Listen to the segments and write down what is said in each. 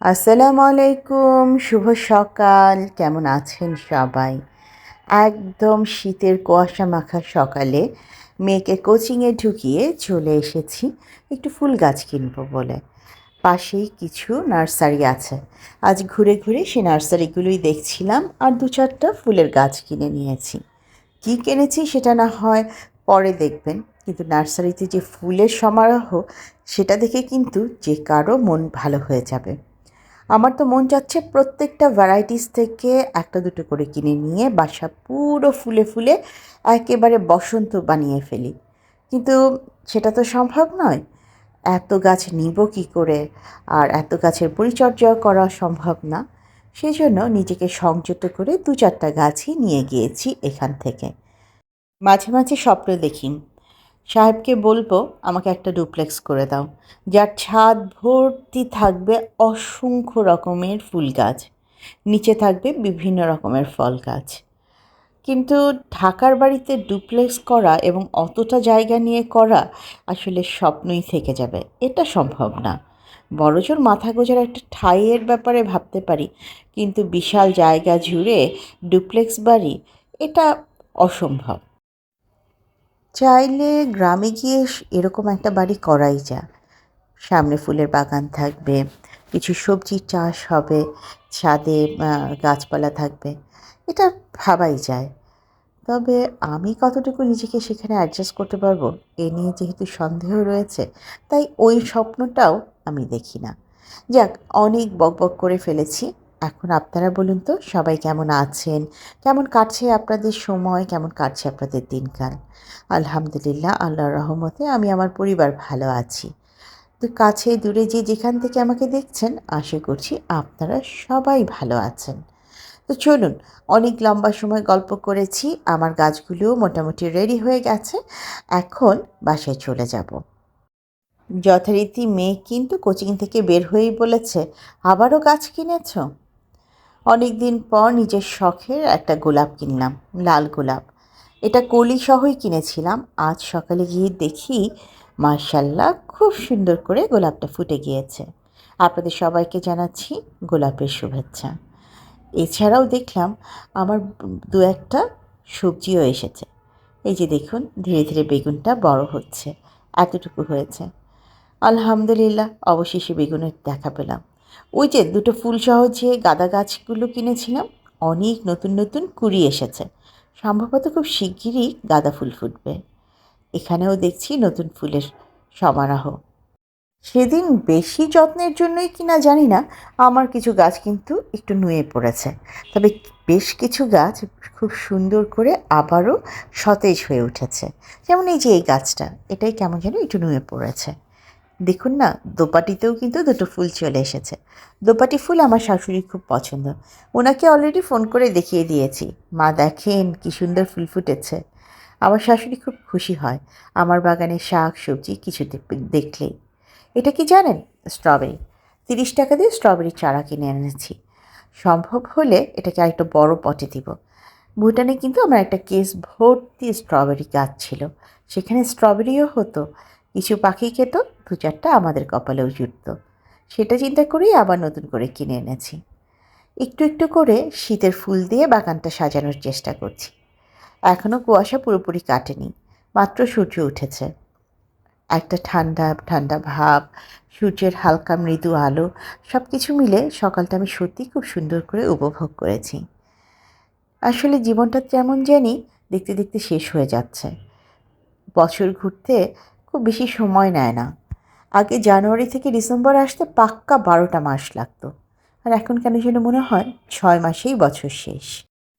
আসসালামু আলাইকুম, শুভ সকাল। কেমন আছেন সবাই? একদম শীতের কুয়াশা মাখা সকালে মেয়েকে কোচিংয়ে ঢুকিয়ে চলে এসেছি। একটু ফুল গাছ কিনবো বলে। পাশেই কিছু নার্সারি আছে। আজ ঘুরে ঘুরে সেই নার্সারিগুলোই দেখছিলাম আর দু চারটা ফুলের গাছ কিনে নিয়েছি। কি কিনেছি সেটা না হয় পরে দেখবেন। কিন্তু নার্সারিতে যে ফুলের সমারোহ, সেটা দেখে কিন্তু যে কারও মন ভালো হয়ে যাবে। আমার তো মন যাচ্ছে প্রত্যেকটা ভ্যারাইটিস থেকে একটা দুটো করে কিনে নিয়ে বাসা পুরো ফুলে ফুলে একেবারে বসন্ত বানিয়ে ফেলি। কিন্তু সেটা তো সম্ভব নয়। এত গাছ নিব কী করে? আর এত গাছের পরিচর্যা করা সম্ভব না। সেই জন্য নিজেকে সংযত করে দু চারটা গাছই নিয়ে গিয়েছি এখান থেকে। মাঝে মাঝে স্বপ্ন দেখি সাহেবকে বলব, আমাকে একটা ডুপ্লেক্স করে দাও, যার ছাদ ভর্তি থাকবে অসংখ্য রকমের ফুল গাছ, নিচে থাকবে বিভিন্ন রকমের ফল গাছ। কিন্তু ঢাকার বাড়িতে ডুপ্লেক্স করা এবং অতটা জায়গা নিয়ে করা আসলে স্বপ্নই থেকে যাবে, এটা সম্ভব না। বড়জোর মাথা গোজার একটা ঠাইয়ের ব্যাপারে ভাবতে পারি, কিন্তু বিশাল জায়গা জুড়ে ডুপ্লেক্স বাড়ি, এটা অসম্ভব। চাইলে গ্রামে গিয়ে এরকম একটা বাড়ি করাই যা। সামনে ফুলের বাগান থাকবে, কিছু সবজির চাষ হবে, ছাদে গাছপালা থাকবে। এটা ভাবাই যায়। তবে আমি কতটুকু নিজেকে সেখানে অ্যাডজাস্ট করতে পারব, এ নিয়ে যেহেতু সন্দেহ রয়েছে, তাই ওই স্বপ্নটাও আমি দেখি না। যাক, অনেক বকবক করে ফেলেছি। এখন আপনারা বলুন তো, সবাই কেমন আছেন? কেমন কাটছে আপনাদের সময়? কেমন কাটছে আপনাদের দিনকাল? আলহামদুলিল্লাহ, আল্লাহর রহমতে আমি আমার পরিবার ভালো আছি। তো কাছে দূরে যে যেখান থেকে আমাকে দেখছেন, আশা করছি আপনারা সবাই ভালো আছেন। তো চলুন, অনেক লম্বা সময় গল্প করেছি, আমার গাছগুলোও মোটামুটি রেডি হয়ে গেছে, এখন বাসায় চলে যাব। যথারীতি মেয়ে কিন্তু কোচিং থেকে বের হয়েই বলেছে, আবারও গাছ কিনেছ? অনেক দিন পর নিজের শখের একটা গোলাপ কিনলাম, লাল গোলাপ। এটা কলি সহই কিনেছিলাম। আজ সকালে গিয়ে দেখি মার্শাল্লাহ খুব সুন্দর করে গোলাপটা ফুটে গিয়েছে। আপনাদের সবাইকে জানাচ্ছি গোলাপের শুভেচ্ছা। এছাড়াও দেখলাম, আমার দু একটা সবজিও এসেছে। এই যে দেখুন, ধীরে ধীরে বেগুনটা বড় হচ্ছে, এতটুকু হয়েছে। আলহামদুলিল্লাহ, অবশেষে বেগুনের দেখা পেলাম। ওই যে দুটো ফুল সহ যে গাঁদা গাছগুলো কিনেছিলাম, অনেক নতুন নতুন কুড়ি এসেছে। সম্ভবত খুব শিগগিরই গাঁদা ফুল ফুটবে। এখানেও দেখছি নতুন ফুলের সমারোহ। সেদিন বেশি যত্নের জন্যই কিনা জানি না, আমার কিছু গাছ কিন্তু একটু নুয়ে পড়েছে। তবে বেশ কিছু গাছ খুব সুন্দর করে আবারও সতেজ হয়ে উঠেছে। যেমন এই যে এই গাছটা, এটাই কেমন যেন একটু নুয়ে পড়েছে। দেখুন না, দোপাটিতেও কিন্তু দুটো ফুল চলে এসেছে। দোপাটি ফুল আমার শাশুড়ি খুব পছন্দ। ওনাকে অলরেডি ফোন করে দেখিয়ে দিয়েছি। মা দেখেন কী সুন্দর ফুল ফুটেছে। আমার শাশুড়ি খুব খুশি হয়। আমার বাগানে শাক, সবজি কিছু দেখলেই। এটা কি জানেন? স্ট্রবেরি। তিরিশ টাকা দিয়ে স্ট্রবেরি চারা কিনে এনেছি। সম্ভব হলে এটাকে আরেকটা বড় পটে দিব। ভুটানে কিন্তু আমার একটা কেস ভর্তি স্ট্রবেরি গাছ ছিল। সেখানে স্ট্রবেরিও হতো। কিছু পাখি খেত, দু চারটা আমাদের কপালেও জুটত। সেটা চিন্তা করেই আবার নতুন করে কিনে এনেছি। একটু একটু করে শীতের ফুল দিয়ে বাগানটা সাজানোর চেষ্টা করছি। এখনও কুয়াশা পুরোপুরি কাটেনি, মাত্র সূর্য উঠেছে। একটা ঠান্ডা ঠান্ডা ভাব, সূর্যের হালকা মৃদু আলো সব কিছু মিলে সকালটা আমি সত্যি খুব সুন্দর করে উপভোগ করেছি। আসলে জীবনটা যেমন জানি দেখতে দেখতে শেষ হয়ে যাচ্ছে। বছর ঘুরতে খুব বেশি সময় নেয় না। আগে জানুয়ারি থেকে ডিসেম্বর আসতে পাক্কা বারোটা মাস লাগতো। আর এখন কেন যেন মনে হয় ছয় মাসেই বছর শেষ।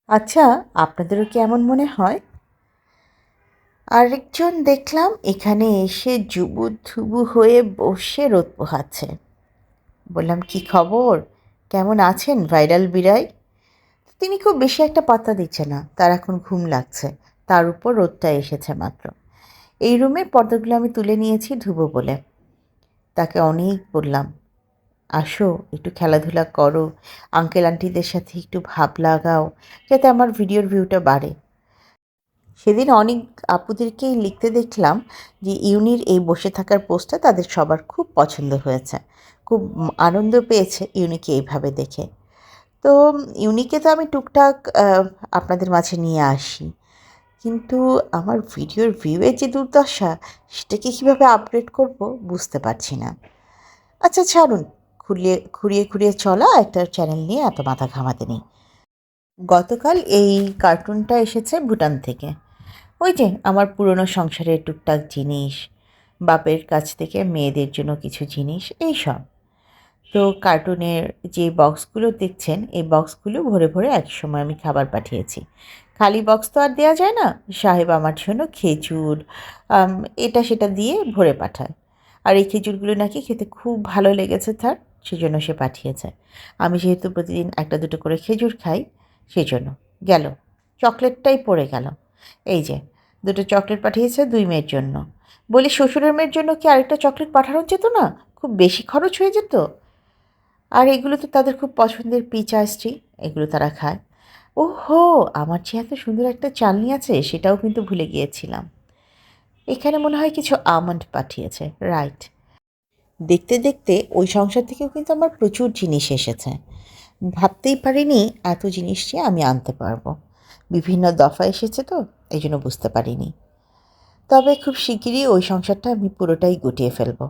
আচ্ছা আপনাদেরও কি এমন মনে হয়? আরেকজন দেখলাম এখানে এসে জুবু ধুবু হয়ে বসে রোদ পোহাচ্ছে। বললাম, কি খবর? কেমন আছেন ভাইরাল বিড়াই? তিনি খুব বেশি একটা পাত্তা দিচ্ছে না, তার এখন ঘুম লাগছে, তার উপর রোদটা এসেছে মাত্র। এই রুমে পর্দাগুলো আমি তুলে নিয়েছি ধুবো বলে। তাকে অনেক বললাম, আসো, একটু খেলাধুলা করো আঙ্কেল আন্টিদের সাথে একটু ভাব লাগাও, যাতে আমার ভিডিওর ভিউটা বাড়ে। সেদিন অনেক আপুদেরকেই লিখতে দেখলাম যে ইউনির এই বসে থাকার পোস্টটা তাদের সবার খুব পছন্দ হয়েছে। খুব আনন্দ পেয়েছে ইউনিকে এইভাবে দেখে। তো ইউনিকে তো আমি টুকটাক আপনাদের মাঝে নিয়ে আসি। কিন্তু আমার ভিডিওর ভিউয়ের যে দুর্দশা, সেটাকে কীভাবে আপডেট করব বুঝতে পারছি না। আচ্ছা ছাড়ুন। খুলিয়ে, খুঁড়িয়ে খুঁড়িয়ে চলা একটা চ্যানেল নিয়ে এত মাথা ঘামাতে নেই। গতকাল এই কার্টুনটা এসেছে ভুটান থেকে। ওই যে আমার পুরনো সংসারের টুকটাক জিনিস, বাপের কাছ থেকে মেয়েদের জন্য কিছু জিনিস এই সব তো কার্টুনের যে বক্সগুলো দেখছেন, এই বক্সগুলো ভরে ভরে এক সময় আমি খাবার পাঠিয়েছি। খালি বক্স তো আর দেওয়া যায় না, সাহেব আমার জন্য খেজুর এটা সেটা দিয়ে ভরে পাঠায়। আর এই খেজুরগুলো নাকি খেতে খুব ভালো লেগেছে তার, সেজন্য সে পাঠিয়েছে। আমি যেহেতু প্রতিদিন একটা দুটো করে খেজুর খাই সেই জন্য গেল, চকলেটটাই পড়ে গেল। এই যে, দুটো চকলেট পাঠিয়েছে দুই মেয়ের জন্য। বলি, শ্বশুরের মেয়ের জন্য কি আরেকটা চকলেট পাঠানো যেত না? খুব বেশি খরচ হয়ে যেত? আর এগুলো তো তাদের খুব পছন্দের পিচ আইসটি এগুলো তারা খায়। ও হো আমার যে এত সুন্দর একটা চালনি আছে, সেটাও কিন্তু ভুলে গিয়েছিলাম। এখানে মনে হয় কিছু আমন্ড পাঠিয়েছে রাইট দেখতে দেখতে ওই সংসার থেকেও কিন্তু আমার প্রচুর জিনিস এসেছে। ভাবতেই পারিনি এত জিনিস আমি আনতে পারব। বিভিন্ন দফা এসেছে তো, এই জন্য বুঝতে পারিনি। তবে খুব শিগগিরই ওই সংসারটা আমি পুরোটাই গুটিয়ে ফেলব।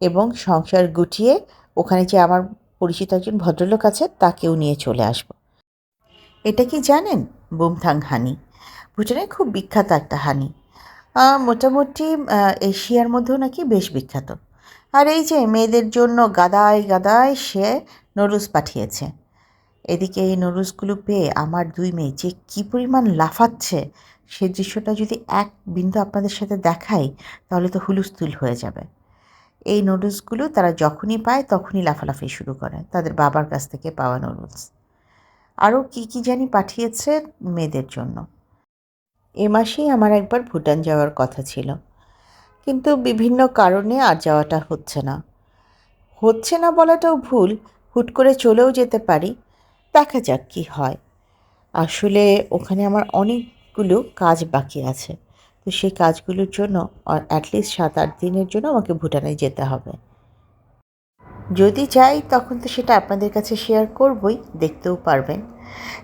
এবং সংসার গুটিয়ে ওখানে যে আমার পরিচিত একজন ভদ্রলোক আছে, তাকেও নিয়ে চলে আসব। এটা কি জানেন? বুমথাং হানি। ভুটানে খুব বিখ্যাত একটা হানি। মোটামুটি এশিয়ার মধ্যেও নাকি বেশ বিখ্যাত। আর এই যে মেয়েদের জন্য গাদায় গাদায় সে নুডলস পাঠিয়েছে। এদিকে এই নুডলসগুলো পেয়ে আমার দুই মেয়ে যে কী পরিমাণ লাফাচ্ছে, সে দৃশ্যটা যদি এক বিন্দু আপনাদের সাথে দেখাই, তাহলে তো হুলুস্থুল হয়ে যাবে। এই নুডলসগুলো তারা যখনই পায়, তখনই লাফালাফি শুরু করে। তাদের বাবার কাছ থেকে পাওয়া নুডলস আরও কী কী জানি পাঠিয়েছে মেয়েদের জন্য। এ মাসেই আমার একবার ভুটান যাওয়ার কথা ছিল। কিন্তু বিভিন্ন কারণে আর যাওয়াটা হচ্ছে না। হচ্ছে না বলাটাও ভুল, হুট করে চলেও যেতে পারি। দেখা যাক কী হয়। আসলে ওখানে আমার অনেকগুলো কাজ বাকি আছে। তো সেই কাজগুলোর জন্য অ্যাটলিস্ট সাত আট দিনের জন্য আমাকে ভুটানে যেতে হবে। যদি যাই, তখন তো সেটা আপনাদের কাছে শেয়ার করবই, দেখতেও পারবেন।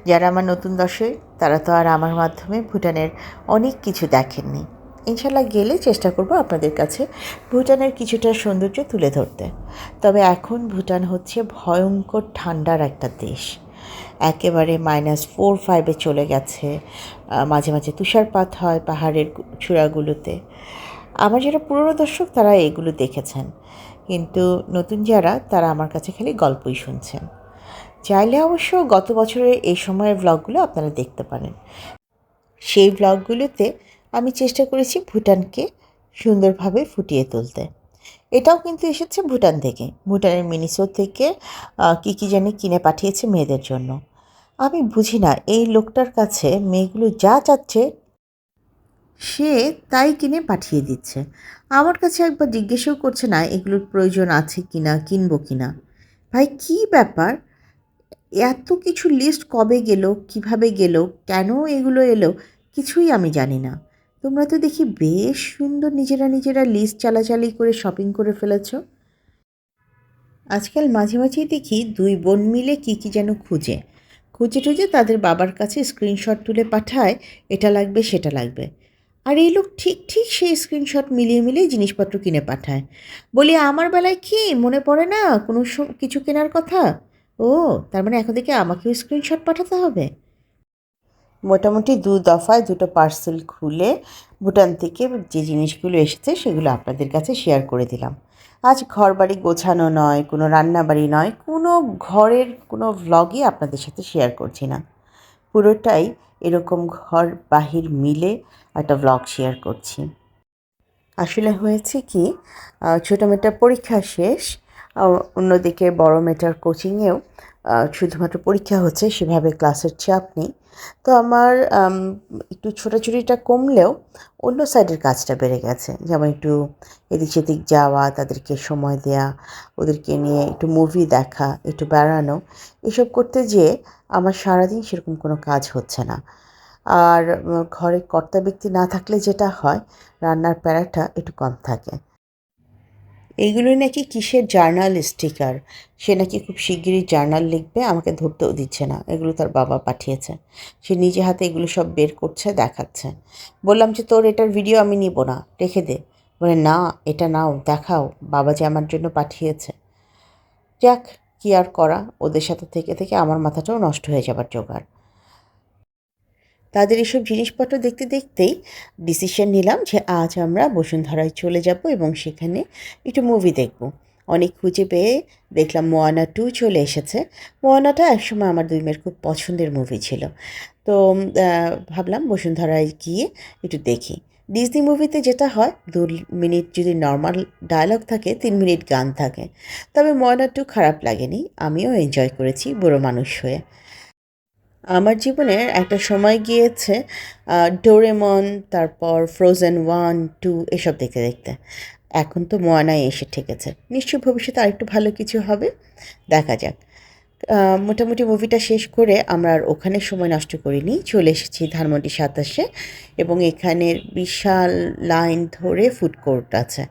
যারা আমার নতুন দর্শক, তারা তো আর আমার মাধ্যমে ভুটানের অনেক কিছু দেখেননি। ইনশাল্লাহ গেলে চেষ্টা করব আপনাদের কাছে ভুটানের কিছুটা সৌন্দর্য তুলে ধরতে। তবে এখন ভুটান হচ্ছে ভয়ঙ্কর ঠান্ডার একটা দেশ। একেবারে মাইনাস ফোর ফাইভে চলে গেছে। মাঝে মাঝে তুষারপাত হয় পাহাড়ের চূড়াগুলোতে। আমার যারা পুরনো দর্শক, তারা এগুলো দেখেছেন। কিন্তু নতুন যারা, তারা আমার কাছে খালি গল্পই শুনছেন। চাইলে অবশ্য গত বছরের এই সময়ের ব্লগগুলো আপনারা দেখতে পারেন। সেই ব্লগগুলোতে আমি চেষ্টা করেছি ভুটানকে সুন্দরভাবে ফুটিয়ে তুলতে। এটাও কিন্তু এসেছে ভুটান থেকে। ভুটানের মিনিসো থেকে কী কী জানি কিনে পাঠিয়েছে মেয়েদের জন্য। আমি বুঝি না, এই লোকটার কাছে মেয়েগুলো যা চাচ্ছে সে তাই কিনে পাঠিয়ে দিচ্ছে। আমার কাছে একবার জিজ্ঞেসও করছে না এগুলোর প্রয়োজন আছে কি না কিনবো কি না ভাই, কী ব্যাপার? এত কিছু লিস্ট কবে গেল, কীভাবে গেল, কেন এগুলো এলো, কিছুই আমি জানি না। তোমরা তো দেখি বেশ সুন্দর নিজেরা নিজেরা লিস্ট চালাচালি করে শপিং করে ফেলেছো। আজকাল মাঝে মাঝেই দেখি দুই বোন মিলে কী কী যেন খুঁজে। খুঁজে টুজে তাদের বাবার কাছে স্ক্রিনশট তুলে পাঠায়, এটা লাগবে, সেটা লাগবে। আর এই লোক ঠিক ঠিক সেই স্ক্রিনশট মিলিয়ে মিলিয়ে জিনিসপত্র কিনে পাঠায়। বলি, আমার বেলায় কি? মনে পড়ে না? কোনো কিছু কেনার কথা? ও, তার মানে এখন থেকে আমাকেও স্ক্রিনশট পাঠাতে হবে? মোটামুটি দু দফায় দুটো পার্সেল খুলে, ভুটান থেকে যে জিনিসগুলো এসেছে সেগুলো আপনাদের কাছে শেয়ার করে দিলাম। আজ ঘর বাড়ি গোছানো নয়, কোনো রান্নাবাড়ি নয়, কোনো ঘরের কোনো ভ্লগই আপনাদের সাথে শেয়ার করছি না। পুরোটাই এরকম ঘর বাহির মিলে একটা ভ্লগ শেয়ার করছি। আসলে হয়েছে কি ছোটো মেয়েটার পরীক্ষা শেষ অন্যদিকে বড় মেয়েটার কোচিংয়েও শুধুমাত্র পরীক্ষা হচ্ছে, সেভাবে ক্লাসের চাপ নেই। তো আমার একটু ছোটাছুটিটা কমলেও অন্য সাইডের কাজটা বেড়ে গেছে। যেমন একটু এদিক সেদিক যাওয়া, তাদেরকে সময় দেয়া, ওদেরকে নিয়ে একটু মুভি দেখা, একটু বেড়ানো, এসব করতে যেয়ে আমার সারাদিন সেরকম কোনো কাজ হচ্ছে না। আর ঘরে কর্তা ব্যক্তি না থাকলে যেটা হয়, রান্নার প্যারাটা একটু কম থাকে। এইগুলোই নাকি কিসের জার্নাল স্টিকার সে নাকি খুব শিগগিরই জার্নাল লিখবে, আমাকে ধরতেও দিচ্ছে না। এগুলো তার বাবা পাঠিয়েছে। সে নিজে হাতে এগুলো সব বের করছে, দেখাচ্ছে। বললাম যে, তোর এটার ভিডিও আমি নিব না, রেখে দে। বলে, না, এটা নাও, দেখাও। বাবা যে আমার জন্য পাঠিয়েছে। যাক, কি আর করা? ওদের সাথে থেকে থেকে আমার মাথাটাও নষ্ট হয়ে যাবার জোগাড়। তাদের এসব জিনিসপত্র দেখতে দেখতেই ডিসিশন নিলাম যে আজ আমরা বসুন্ধরায় চলে যাব এবং সেখানে একটু মুভি দেখব। অনেক খুঁজে পেয়ে দেখলাম মোয়ানা টু চলে এসেছে। মোয়ানাটা একসময় আমার দুই মেয়ের খুব পছন্দের মুভি ছিল। তো ভাবলাম বসুন্ধরায় গিয়ে একটু দেখি। ডিজনি মুভিতে যেটা হয়, দু মিনিট যদি নর্মাল ডায়লগ থাকে, তিন মিনিট গান থাকে। তবে ময়না টু খারাপ লাগেনি। আমিও এনজয় করেছি বুড়ো মানুষ হয়ে। আমার জীবনের একটা সময় গিয়েছে ডোরেমন তারপর ফ্রোজেন ওয়ান টু এসব দেখতে দেখতে। এখন তো ময়নায় এসে ঠেকেছে। নিশ্চয়ই ভবিষ্যতে আরেকটু ভালো কিছু হবে। দেখা যাক। মোটামুটি মুভিটা শেষ করে আমরা আর ওখানে সময় নষ্ট করিনি। চলে এসেছি ধানমন্ডি সাতাশে এবং এখানের বিশাল লাইন ধরে ফুড কোর্ট আছে।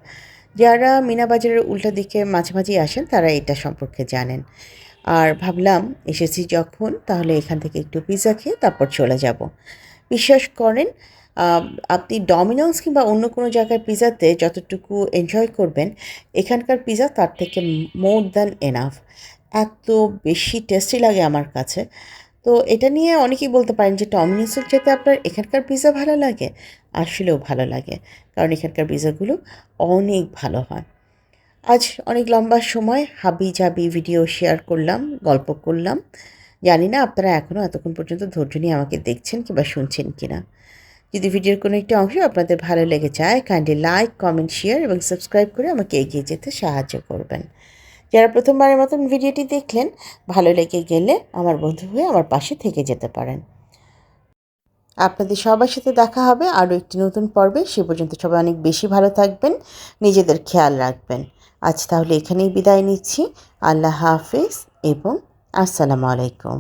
যারা মিনাবাজারের উল্টা দিকে মাঝে মাঝেই আসেন, তারা এটা সম্পর্কে জানেন। আর ভাবলাম, এসেছি যখন, তাহলে এখান থেকে একটু পিৎজা খেয়ে তারপর চলে যাব। বিশ্বাস করেন আপনি ডমিনোস কিংবা অন্য কোনো জায়গার পিৎজাতে যতটুকু এনজয় করবেন, এখানকার পিৎজা তার থেকে মোর দ্যান এনাফ এত বেশি টেস্টি লাগে আমার কাছে। তো এটা নিয়ে অনেকেই বলতে পারেন যে ডমিনোসের যেতে আপনার এখানকার পিৎজা ভালো লাগে। আসলেও ভালো লাগে। কারণ এখানকার পিৎজাগুলো অনেক ভালো হয়। আজ অনেক লম্বা সময় হাবি জাবি ভিডিও শেয়ার করলাম, গল্প করলাম। জানি না আপনারা এখনও এতক্ষণ পর্যন্ত ধৈর্য নিয়ে আমাকে দেখছেন কিংবা শুনছেন কিনা। যদি ভিডিওর কোনো একটি অংশ আপনাদের ভালো লেগে যায় কাইন্ডলি লাইক কমেন্ট শেয়ার এবং সাবস্ক্রাইব করে আমাকে এগিয়ে যেতে সাহায্য করবেন। যারা প্রথমবারের মতন ভিডিওটি দেখলেন, ভালো লেগে গেলে আমার বন্ধু হয়ে আমার পাশে থেকে যেতে পারেন। আপনাদের সবার সাথে দেখা হবে আরও একটি নতুন পর্বে। সে পর্যন্ত সবাই অনেক বেশি ভালো থাকবেন, নিজেদের খেয়াল রাখবেন। আজ তাহলে এখানেই বিদায় নিচ্ছি। আল্লাহ হাফিজ এবং আসসালামু আলাইকুম।